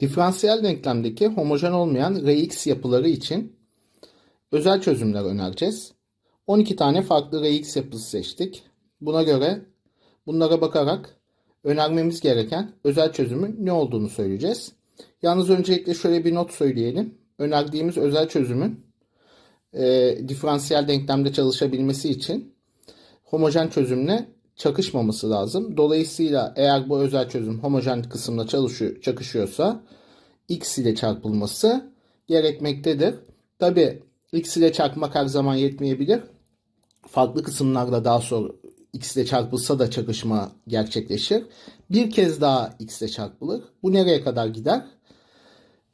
Diferansiyel denklemdeki homojen olmayan Rx yapıları için özel çözümler önereceğiz. 12 tane farklı Rx yapısı seçtik. Buna göre bunlara bakarak önermemiz gereken özel çözümün ne olduğunu söyleyeceğiz. Yalnız öncelikle şöyle bir not söyleyelim. Önerdiğimiz özel çözümün e, diferansiyel denklemde çalışabilmesi için homojen çözümle çakışmaması lazım. Dolayısıyla eğer bu özel çözüm homojen kısımla çalışıyor, çakışıyorsa x ile çarpılması gerekmektedir. Tabi x ile çarpmak her zaman yetmeyebilir. Farklı kısımlarda daha sonra x ile çarpılsa da çakışma gerçekleşir. Bir kez daha x ile çarpılır. Bu nereye kadar gider?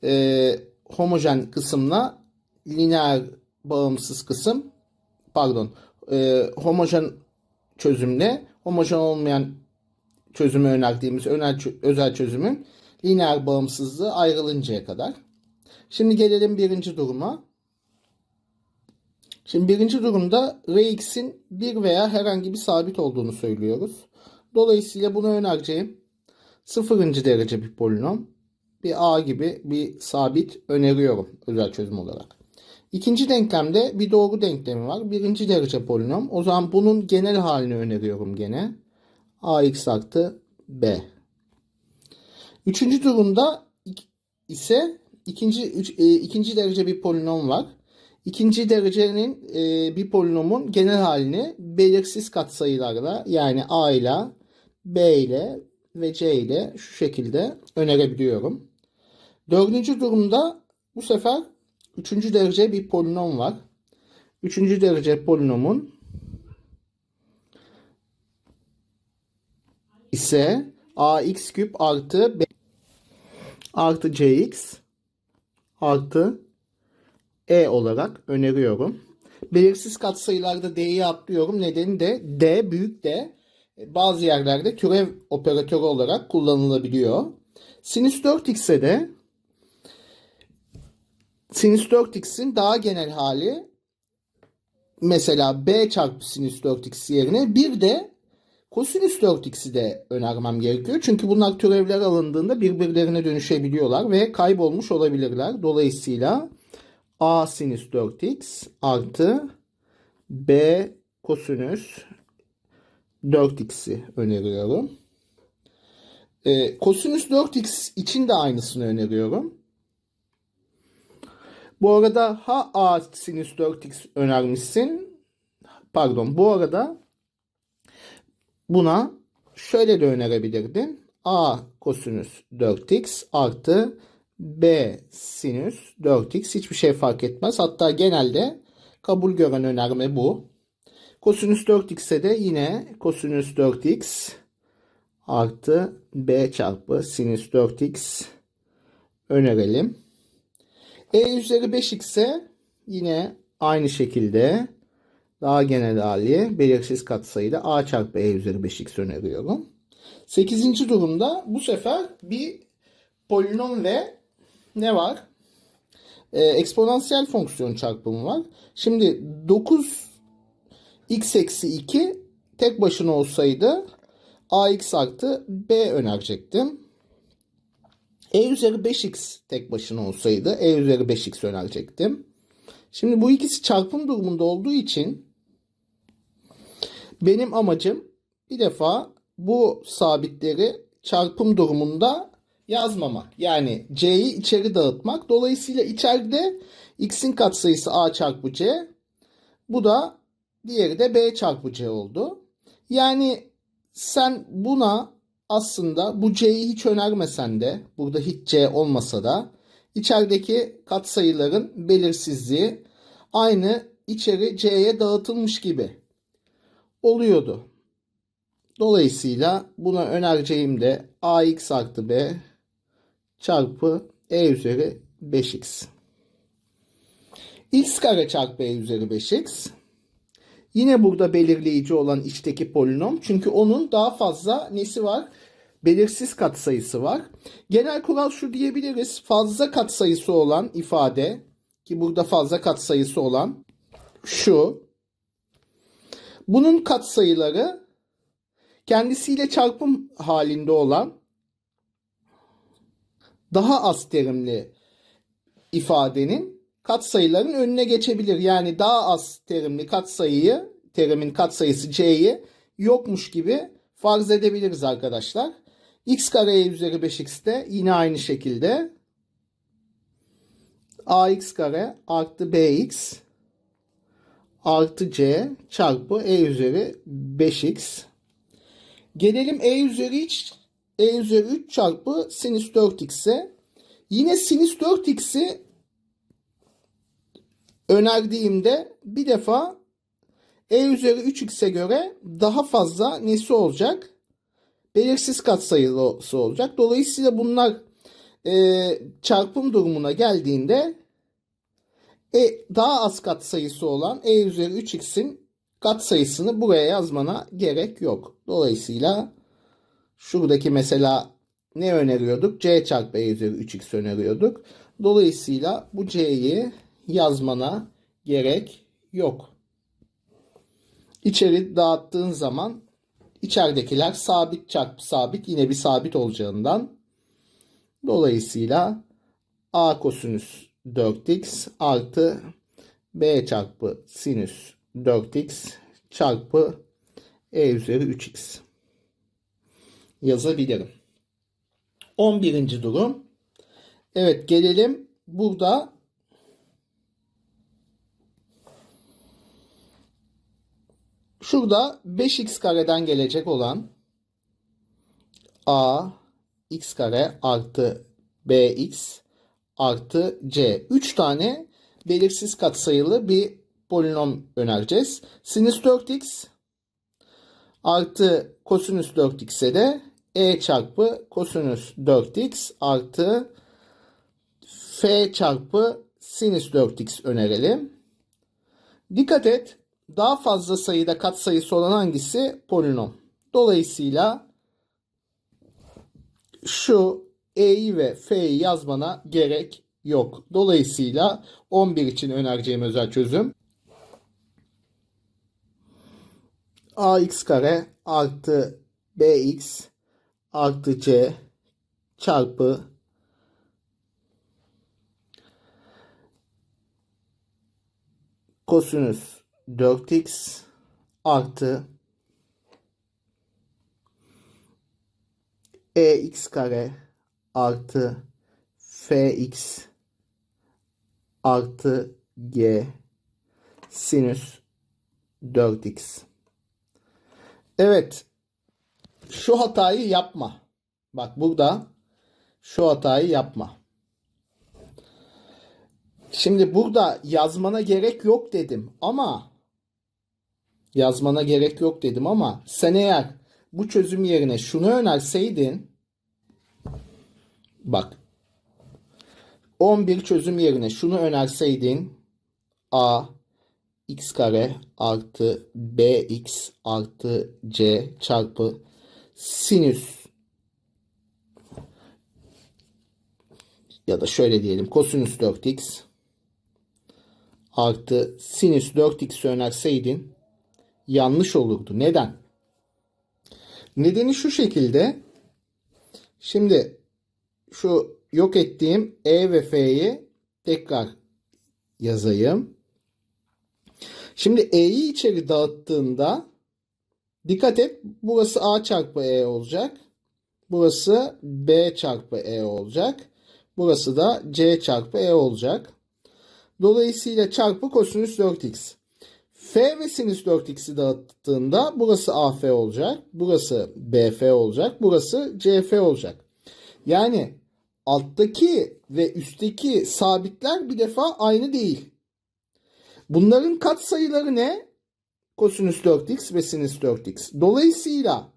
Ee, homojen kısımla lineer bağımsız kısım pardon e, homojen çözümle homojen olmayan çözümü önerdiğimiz özel, çözümün lineer bağımsızlığı ayrılıncaya kadar. Şimdi gelelim birinci duruma. Şimdi birinci durumda Rx'in bir veya herhangi bir sabit olduğunu söylüyoruz. Dolayısıyla bunu önereceğim sıfırıncı derece bir polinom bir a gibi bir sabit öneriyorum özel çözüm olarak. İkinci denklemde bir doğru denklemi var. Birinci derece polinom. O zaman bunun genel halini öneriyorum gene. ax artı b. Üçüncü durumda ise ikinci, üç, e, ikinci derece bir polinom var. İkinci derecenin e, bir polinomun genel halini belirsiz katsayılarla yani a ile b ile ve c ile şu şekilde önerebiliyorum. Dördüncü durumda bu sefer üçüncü derece bir polinom var. Üçüncü derece polinomun ise ax küp artı b artı cx artı e olarak öneriyorum. Belirsiz katsayılarda d'yi atlıyorum. Nedeni de d büyük d bazı yerlerde türev operatörü olarak kullanılabiliyor. Sinüs 4x'e de sinüs 4x'in daha genel hali mesela b çarpı sinüs 4x yerine bir de kosinüs 4x'i de önermem gerekiyor. Çünkü bunlar türevler alındığında birbirlerine dönüşebiliyorlar ve kaybolmuş olabilirler. Dolayısıyla a sinüs 4x artı b kosinüs 4x'i öneriyorum. E, kosinüs 4x için de aynısını öneriyorum. Bu arada ha a sinüs 4x önermişsin. Pardon bu arada buna şöyle de önerebilirdin. a kosinüs 4x artı b sinüs 4x hiçbir şey fark etmez. Hatta genelde kabul gören önerme bu. Kosinüs 4x'e de yine kosinüs 4x artı b çarpı sinüs 4x önerelim. E üzeri 5x'e yine aynı şekilde daha genel hali belirsiz katsayıda a çarpı e üzeri 5x öneriyorum. 8. durumda bu sefer bir polinom ve ne var? Ee, eksponansiyel fonksiyon çarpımı var. Şimdi 9 x eksi 2 tek başına olsaydı ax artı b önerecektim. E üzeri 5x tek başına olsaydı e üzeri 5x önerecektim. Şimdi bu ikisi çarpım durumunda olduğu için benim amacım bir defa bu sabitleri çarpım durumunda yazmamak. Yani c'yi içeri dağıtmak. Dolayısıyla içeride x'in katsayısı a çarpı c. Bu da diğeri de b çarpı c oldu. Yani sen buna aslında bu c'yi hiç önermesen de burada hiç c olmasa da içerideki katsayıların belirsizliği aynı içeri c'ye dağıtılmış gibi oluyordu. Dolayısıyla buna önereceğim de ax artı b çarpı e üzeri 5x. x kare çarpı e üzeri 5x. Yine burada belirleyici olan içteki polinom. Çünkü onun daha fazla nesi var? Belirsiz katsayısı var. Genel kural şu diyebiliriz. Fazla katsayısı olan ifade ki burada fazla katsayısı olan şu. Bunun katsayıları kendisiyle çarpım halinde olan daha az terimli ifadenin katsayıların önüne geçebilir. Yani daha az terimli katsayıyı, terimin katsayısı c'yi yokmuş gibi farz edebiliriz arkadaşlar. x kare üzeri 5x de yine aynı şekilde ax kare artı bx artı c çarpı e üzeri 5x. Gelelim e üzeri 3 e üzeri 3 çarpı sinüs 4x'e. Yine sinüs 4x'i önerdiğimde bir defa e üzeri 3x'e göre daha fazla nesi olacak? Belirsiz katsayısı olacak. Dolayısıyla bunlar e, çarpım durumuna geldiğinde e, daha az katsayısı olan e üzeri 3x'in katsayısını buraya yazmana gerek yok. Dolayısıyla şuradaki mesela ne öneriyorduk? c çarpı e üzeri 3x öneriyorduk. Dolayısıyla bu c'yi yazmana gerek yok. İçeri dağıttığın zaman içeridekiler sabit çarpı sabit yine bir sabit olacağından dolayısıyla a kosinüs 4x artı b çarpı sinüs 4x çarpı e üzeri 3x yazabilirim. 11. durum. Evet gelelim burada şurada 5x kareden gelecek olan a x kare artı bx artı c. 3 tane belirsiz katsayılı bir polinom önereceğiz. Sinüs 4x artı kosinüs 4x'e de e çarpı kosinüs 4x artı f çarpı sinüs 4x önerelim. Dikkat et daha fazla sayıda katsayısı olan hangisi? Polinom. Dolayısıyla şu E'yi ve F'yi yazmana gerek yok. Dolayısıyla 11 için önereceğim özel çözüm ax kare artı bx artı c çarpı kosinüs 4x artı ex kare artı fx artı g sinüs 4x. Evet. Şu hatayı yapma. Bak burada şu hatayı yapma. Şimdi burada yazmana gerek yok dedim ama yazmana gerek yok dedim ama sen eğer bu çözüm yerine şunu önerseydin bak 11 çözüm yerine şunu önerseydin a x kare artı bx artı c çarpı sinüs ya da şöyle diyelim kosinüs 4x artı sinüs 4x önerseydin yanlış olurdu. Neden? Nedeni şu şekilde. Şimdi şu yok ettiğim E ve F'yi tekrar yazayım. Şimdi E'yi içeri dağıttığında dikkat et burası A çarpı E olacak. Burası B çarpı E olacak. Burası da C çarpı E olacak. Dolayısıyla çarpı kosinüs 4x. F ve sinüs 4x'i dağıttığında burası AF olacak. Burası BF olacak. Burası CF olacak. Yani alttaki ve üstteki sabitler bir defa aynı değil. Bunların katsayıları ne? Kosinüs 4x ve sinüs 4x. Dolayısıyla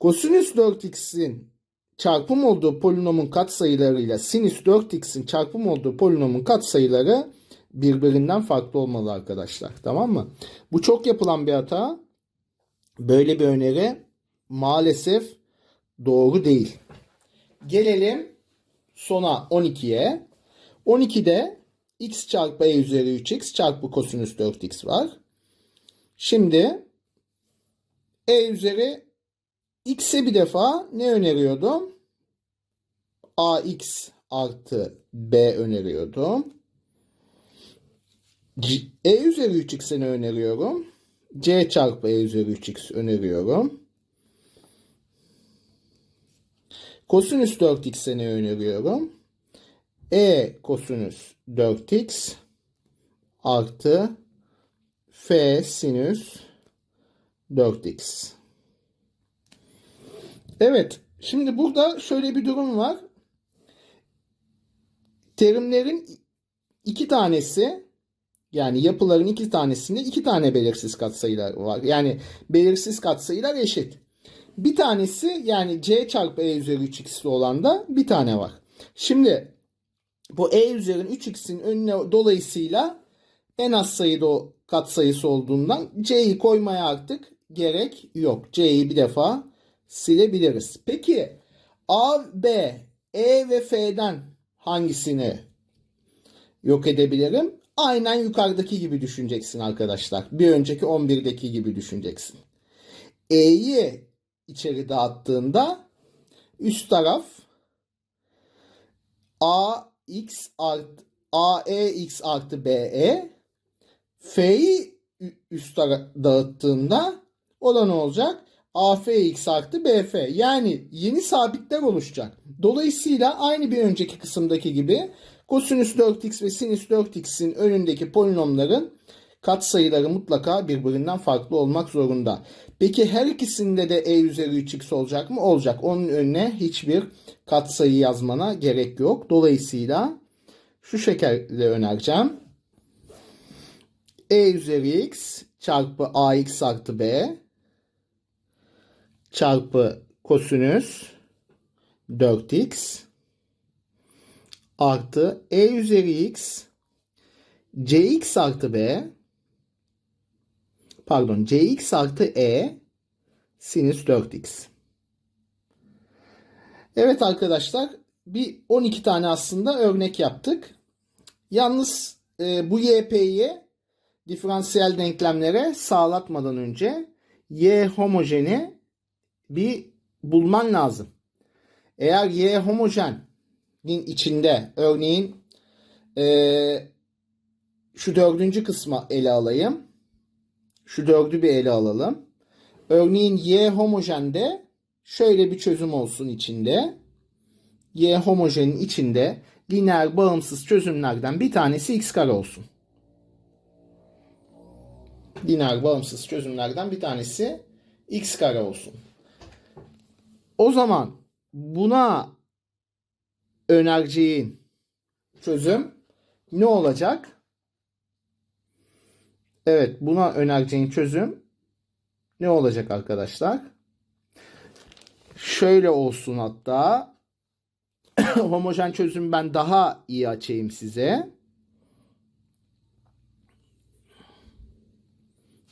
kosinüs 4x'in çarpım olduğu polinomun katsayılarıyla sinüs 4x'in çarpım olduğu polinomun katsayıları birbirinden farklı olmalı arkadaşlar. Tamam mı? Bu çok yapılan bir hata. Böyle bir öneri maalesef doğru değil. Gelelim sona 12'ye. 12'de x çarpı e üzeri 3x çarpı kosinüs 4x var. Şimdi e üzeri x'e bir defa ne öneriyordum? ax artı b öneriyordum. E üzeri 3x'ini öneriyorum. c çarpı e üzeri 3x öneriyorum. Kosinüs 4x'ini öneriyorum. e kosinüs 4x artı f sinüs 4x. Evet, şimdi burada şöyle bir durum var. Terimlerin iki tanesi yani yapıların iki tanesinde iki tane belirsiz katsayılar var. Yani belirsiz katsayılar eşit. Bir tanesi yani c çarpı e üzeri 3x'li olan da bir tane var. Şimdi bu e üzeri 3x'in önüne dolayısıyla en az sayıda katsayısı olduğundan c'yi koymaya artık gerek yok. c'yi bir defa silebiliriz. Peki a, b, e ve f'den hangisini yok edebilirim? Aynen yukarıdaki gibi düşüneceksin arkadaşlar. Bir önceki 11'deki gibi düşüneceksin. E'yi içeri dağıttığında üst taraf ax artı aex artı be f'yi ü- üst tarafa dağıttığında o da ne olacak? afx artı bf yani yeni sabitler oluşacak. Dolayısıyla aynı bir önceki kısımdaki gibi kosinüs 4x ve sinüs 4x'in önündeki polinomların katsayıları mutlaka birbirinden farklı olmak zorunda. Peki her ikisinde de e üzeri 3x olacak mı? Olacak. Onun önüne hiçbir katsayı yazmana gerek yok. Dolayısıyla şu şekilde önereceğim. e üzeri x çarpı ax artı b çarpı kosinüs 4x artı e üzeri x cx artı b pardon cx artı e sinüs 4x. Evet arkadaşlar bir 12 tane aslında örnek yaptık. Yalnız e, bu YP'yi diferansiyel denklemlere sağlatmadan önce Y homojeni bir bulman lazım. Eğer Y homojenin içinde örneğin e, şu dördüncü kısmı ele alayım. Şu dördü bir ele alalım. Örneğin Y homojende şöyle bir çözüm olsun içinde. Y homojenin içinde lineer bağımsız çözümlerden bir tanesi x kare olsun. Lineer bağımsız çözümlerden bir tanesi x kare olsun. O zaman buna önereceğin çözüm ne olacak? Evet, buna önereceğin çözüm ne olacak arkadaşlar? Şöyle olsun hatta. Homojen çözüm ben daha iyi açayım size.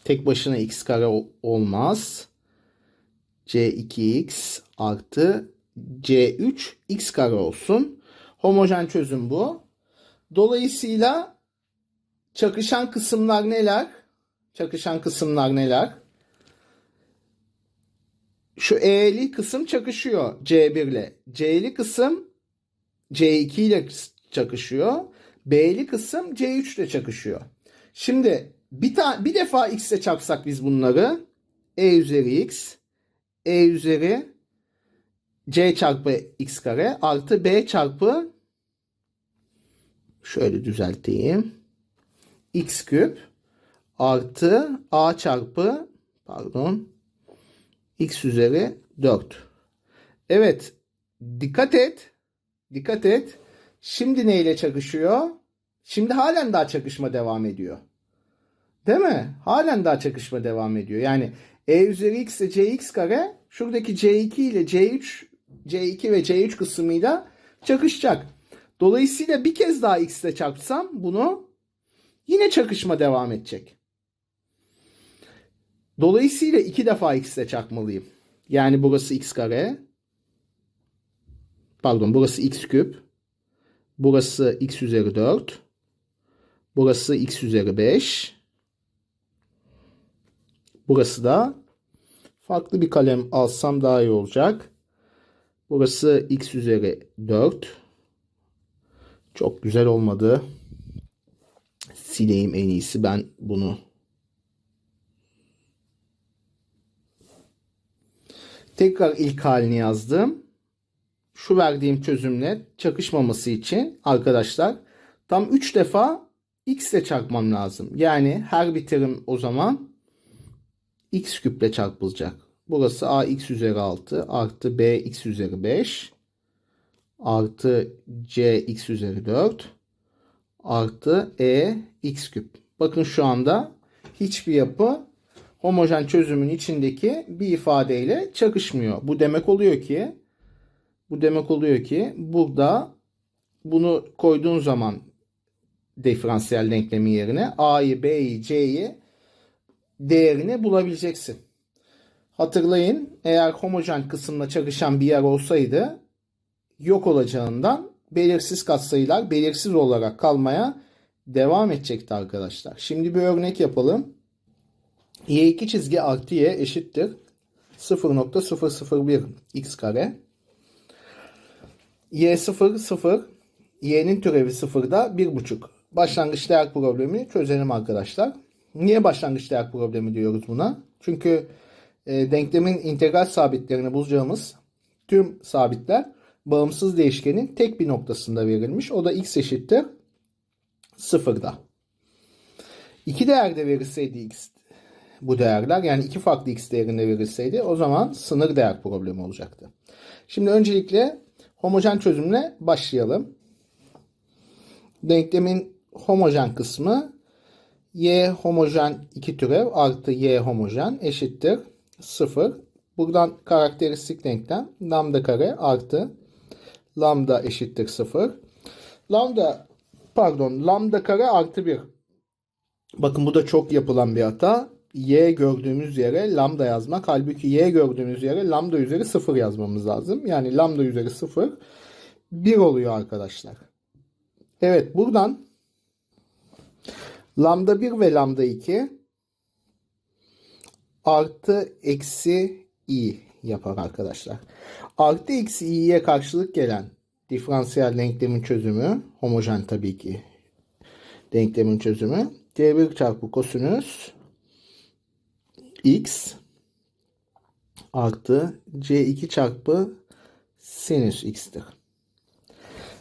Tek başına x kare ol- olmaz. c2x artı c3 x kare olsun. Homojen çözüm bu. Dolayısıyla çakışan kısımlar neler? Çakışan kısımlar neler? Şu E'li kısım çakışıyor C1 ile. C'li kısım C2 ile çakışıyor. B'li kısım C3 ile çakışıyor. Şimdi bir, ta- bir defa x ile çarpsak biz bunları E üzeri x E üzeri C çarpı x kare artı B çarpı şöyle düzelteyim. x küp artı A çarpı pardon x üzeri 4. Evet. Dikkat et. Dikkat et. Şimdi neyle çakışıyor? Şimdi halen daha çakışma devam ediyor. Değil mi? Halen daha çakışma devam ediyor. Yani e üzeri x ile cx kare şuradaki c2 ile c3 c2 ve c3 kısmıyla çakışacak. Dolayısıyla bir kez daha x ile çarpsam bunu yine çakışma devam edecek. Dolayısıyla iki defa x ile çarpmalıyım. Yani burası x kare. Pardon burası x küp. Burası x üzeri 4. Burası x üzeri 5. Burası da farklı bir kalem alsam daha iyi olacak. Burası x üzeri 4. Çok güzel olmadı. Sileyim en iyisi ben bunu. Tekrar ilk halini yazdım. Şu verdiğim çözümle çakışmaması için arkadaşlar tam 3 defa x ile çarpmam lazım. Yani her bir terim o zaman x küple çarpılacak. Burası ax üzeri 6 artı bx üzeri 5 artı cx üzeri 4 artı e x küp. Bakın şu anda hiçbir yapı homojen çözümün içindeki bir ifadeyle çakışmıyor. Bu demek oluyor ki bu demek oluyor ki burada bunu koyduğun zaman diferansiyel denklemi yerine a'yı, b'yi, c'yi değerini bulabileceksin. Hatırlayın eğer homojen kısımla çakışan bir yer olsaydı yok olacağından belirsiz katsayılar belirsiz olarak kalmaya devam edecekti arkadaşlar. Şimdi bir örnek yapalım. y2 çizgi artı y eşittir 0.001 x kare. y 0 0 y'nin türevi 0'da 1.5. Başlangıç değer problemini çözelim arkadaşlar. Niye başlangıç değer problemi diyoruz buna? Çünkü e, denklemin integral sabitlerini bulacağımız tüm sabitler bağımsız değişkenin tek bir noktasında verilmiş. O da x eşittir sıfırda. İki değerde verilseydi x bu değerler yani iki farklı x değerinde verilseydi o zaman sınır değer problemi olacaktı. Şimdi öncelikle homojen çözümle başlayalım. Denklemin homojen kısmı y homojen 2 türev artı y homojen eşittir 0. Buradan karakteristik denklem lambda kare artı lambda eşittir 0. Lambda pardon lambda kare artı 1. Bakın bu da çok yapılan bir hata. Y gördüğümüz yere lambda yazmak. Halbuki y gördüğümüz yere lambda üzeri 0 yazmamız lazım. Yani lambda üzeri 0 1 oluyor arkadaşlar. Evet buradan lambda 1 ve lambda 2 artı eksi i yapar arkadaşlar. Artı eksi i'ye karşılık gelen diferansiyel denklemin çözümü homojen tabii ki denklemin çözümü c1 çarpı kosinüs x artı c2 çarpı sinüs x'tir.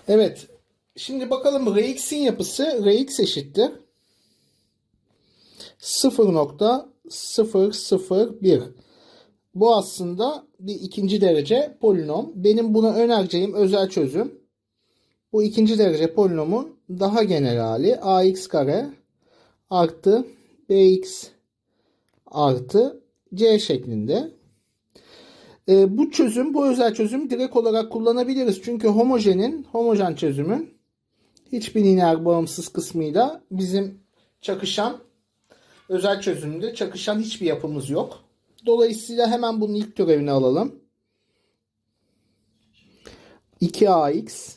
Evet. Şimdi bakalım Rx'in yapısı Rx eşittir 0.001 bu aslında bir ikinci derece polinom. Benim buna önereceğim özel çözüm. Bu ikinci derece polinomun daha genel hali ax kare artı bx artı c şeklinde. E, bu çözüm, bu özel çözüm direkt olarak kullanabiliriz. Çünkü homojenin, homojen çözümün hiçbir lineer bağımsız kısmıyla bizim çakışan özel çözümde çakışan hiçbir yapımız yok. Dolayısıyla hemen bunun ilk türevini alalım. 2ax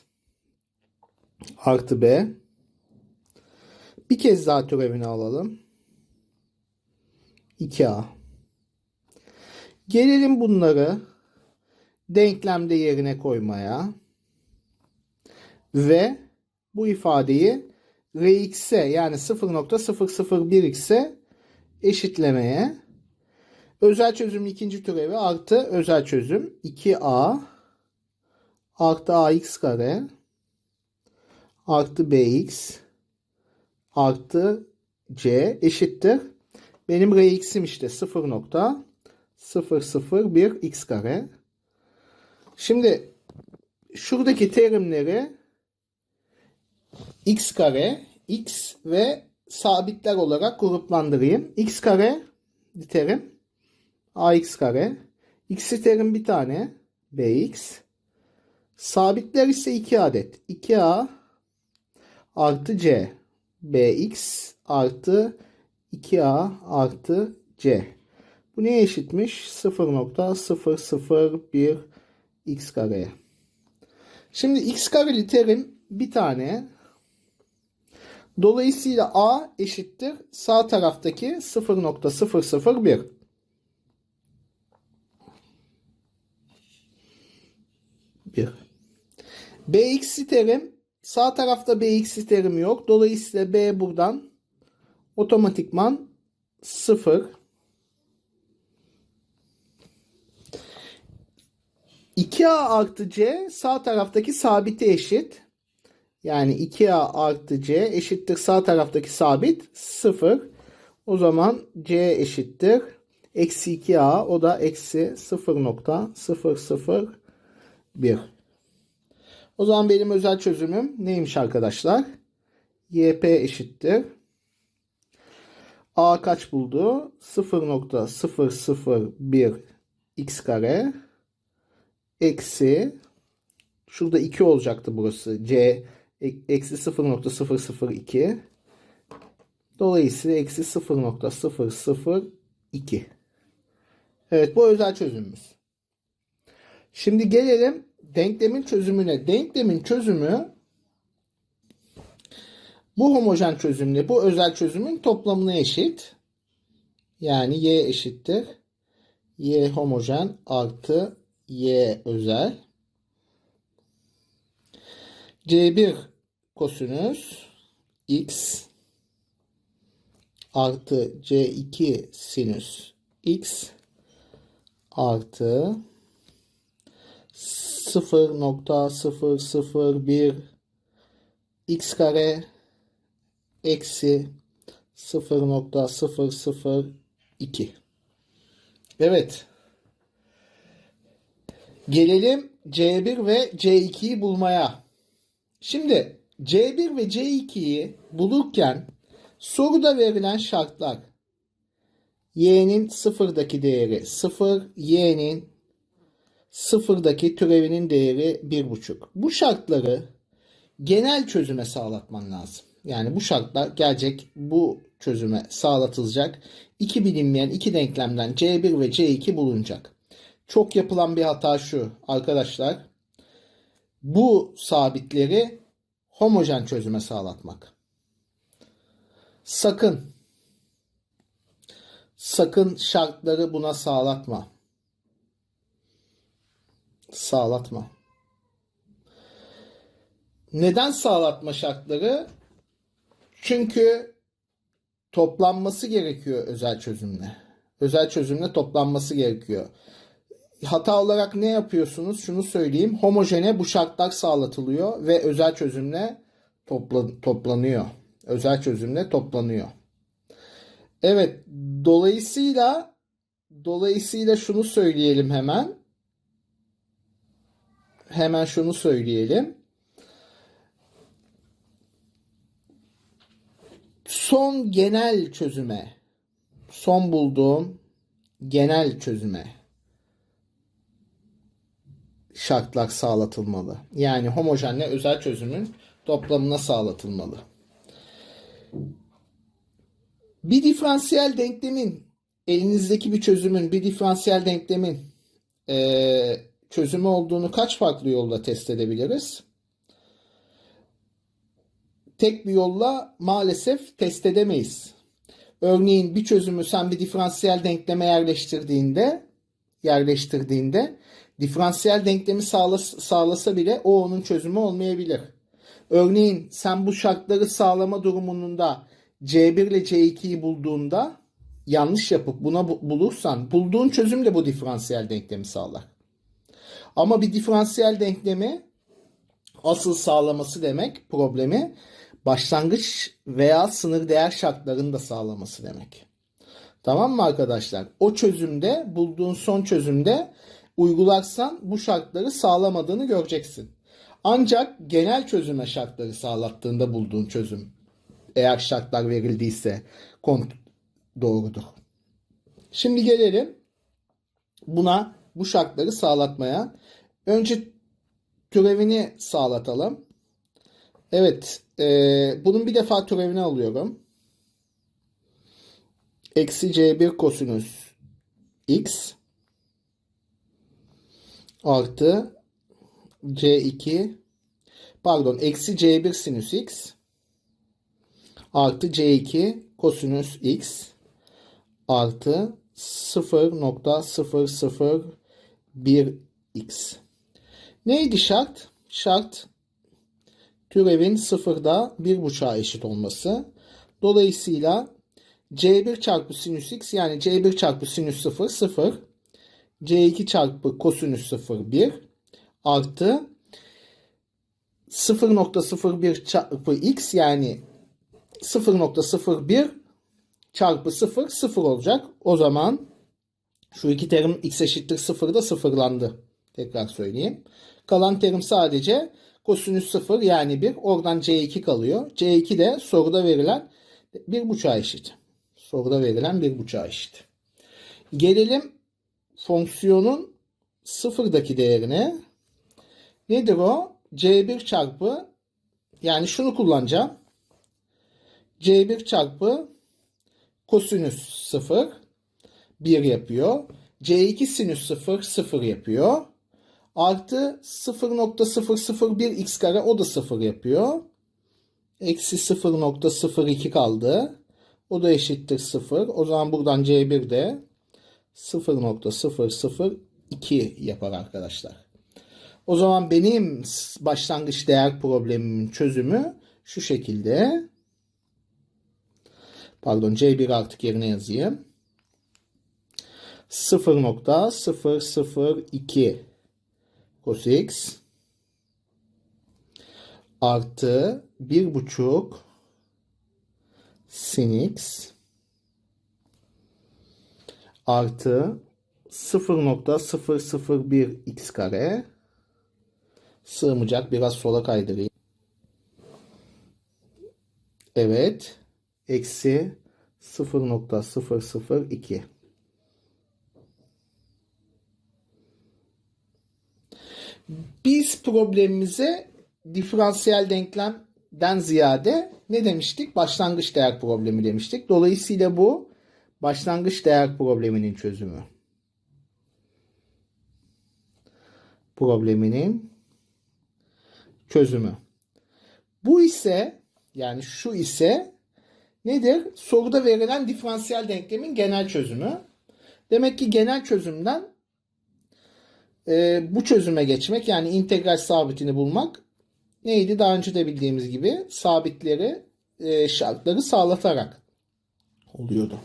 artı b. Bir kez daha türevini alalım. 2a. Gelelim bunları denklemde yerine koymaya. Ve bu ifadeyi Rx'e yani 0.001x'e eşitlemeye. Özel çözümün ikinci türevi artı özel çözüm 2a artı ax kare artı bx artı c eşittir. Benim rx'im işte 0.001 x kare. Şimdi şuradaki terimleri x kare, x ve sabitler olarak gruplandırayım. x kare bir terim ax kare. x'i terim bir tane bx. Sabitler ise 2 adet. 2a artı c. bx artı 2a artı c. Bu neye eşitmiş? 0.001 x kareye. Şimdi x kareli terim bir tane. Dolayısıyla a eşittir sağ taraftaki 0.001. 1. Bx terim sağ tarafta Bx terim yok. Dolayısıyla B buradan otomatikman 0. 2a artı c sağ taraftaki sabite eşit. Yani 2a artı c eşittir sağ taraftaki sabit 0. O zaman c eşittir. Eksi 2a o da eksi 0.001. O zaman benim özel çözümüm neymiş arkadaşlar? yp eşittir. a kaç buldu? 0.001 x kare eksi şurada 2 olacaktı burası. C eksi 0.002 dolayısıyla eksi 0.002 Evet bu özel çözümümüz. Şimdi gelelim denklemin çözümüne. Denklemin çözümü bu homojen çözümle bu özel çözümün toplamına eşit. Yani y eşittir. y homojen artı y özel. C1 kosinüs x artı C2 sinüs x artı 0.001 x kare eksi 0.002 Evet. Gelelim C1 ve C2'yi bulmaya. Şimdi C1 ve C2'yi bulurken soruda verilen şartlar y'nin sıfırdaki değeri 0, y'nin sıfırdaki türevinin değeri 1,5. Bu şartları genel çözüme sağlatman lazım. Yani bu şartlar gelecek bu çözüme sağlatılacak. İki bilinmeyen iki denklemden C1 ve C2 bulunacak. Çok yapılan bir hata şu arkadaşlar. Bu sabitleri homojen çözüme sağlatmak. Sakın sakın şartları buna sağlatma. Sağlatma. Neden sağlatma şartları? Çünkü toplanması gerekiyor özel çözümle. Özel çözümle toplanması gerekiyor. Hata olarak ne yapıyorsunuz? Şunu söyleyeyim. Homojene bu şartlar sağlatılıyor ve özel çözümle topla, toplanıyor. Özel çözümle toplanıyor. Evet, dolayısıyla dolayısıyla şunu söyleyelim hemen. Hemen şunu söyleyelim. Son genel çözüme, son bulduğum genel çözüme şartlar sağlatılmalı. Yani homojenle özel çözümün toplamına sağlatılmalı. Bir diferansiyel denklemin elinizdeki bir çözümün bir diferansiyel denklemin e, çözümü olduğunu kaç farklı yolla test edebiliriz? Tek bir yolla maalesef test edemeyiz. Örneğin bir çözümü sen bir diferansiyel denkleme yerleştirdiğinde yerleştirdiğinde diferansiyel denklemi sağlasa, sağlasa bile o onun çözümü olmayabilir. Örneğin sen bu şartları sağlama durumunda C1 ile C2'yi bulduğunda yanlış yapıp buna bulursan bulduğun çözüm de bu diferansiyel denklemi sağlar. Ama bir diferansiyel denklemi asıl sağlaması demek problemi başlangıç veya sınır değer şartlarını da sağlaması demek. Tamam mı arkadaşlar? O çözümde bulduğun son çözümde uygularsan bu şartları sağlamadığını göreceksin. Ancak genel çözüme şartları sağlattığında bulduğun çözüm eğer şartlar verildiyse doğrudur. Şimdi gelelim buna bu şartları sağlatmaya. Önce türevini sağlatalım. Evet. E, bunun bir defa türevini alıyorum. Eksi C1 kosinüs X artı C2 pardon eksi C1 sinüs X artı C2 kosinüs X artı 0.001 X. Neydi şart? Şart türevin sıfırda bir buçuğa eşit olması. Dolayısıyla C1 çarpı sinüs x yani C1 çarpı sinüs 0 0 C2 çarpı kosinüs 0 1 artı 0.01 çarpı x yani 0.01 çarpı 0 0 olacak. O zaman şu iki terim x eşittir 0 da sıfırlandı. Tekrar söyleyeyim. Kalan terim sadece kosinüs 0 yani 1. Oradan C2 kalıyor. C2 de soruda verilen 1,5'a eşit. Soruda verilen 1,5'a eşit. Gelelim fonksiyonun sıfırdaki değerine. Nedir o? C1 çarpı yani şunu kullanacağım. C1 çarpı kosinüs 0 1 yapıyor. C2 sinüs 0 0 yapıyor. Artı 0.001 x kare o da 0 yapıyor. Eksi 0.02 kaldı. O da eşittir 0. O zaman buradan C1 de 0.002 yapar arkadaşlar. O zaman benim başlangıç değer problemimin çözümü şu şekilde. Pardon C1 artık yerine yazayım. 0.002 cos x artı 1.5 sin x artı 0.001 x kare sığmayacak biraz sola kaydırayım. Evet. Eksi 0.002 Biz problemimize diferansiyel denklemden ziyade ne demiştik? Başlangıç değer problemi demiştik. Dolayısıyla bu başlangıç değer probleminin çözümü. Probleminin çözümü. Bu ise yani şu ise nedir? Soruda verilen diferansiyel denklemin genel çözümü. Demek ki genel çözümden e, bu çözüme geçmek yani integral sabitini bulmak neydi? Daha önce de bildiğimiz gibi sabitleri e, şartları sağlatarak oluyordu.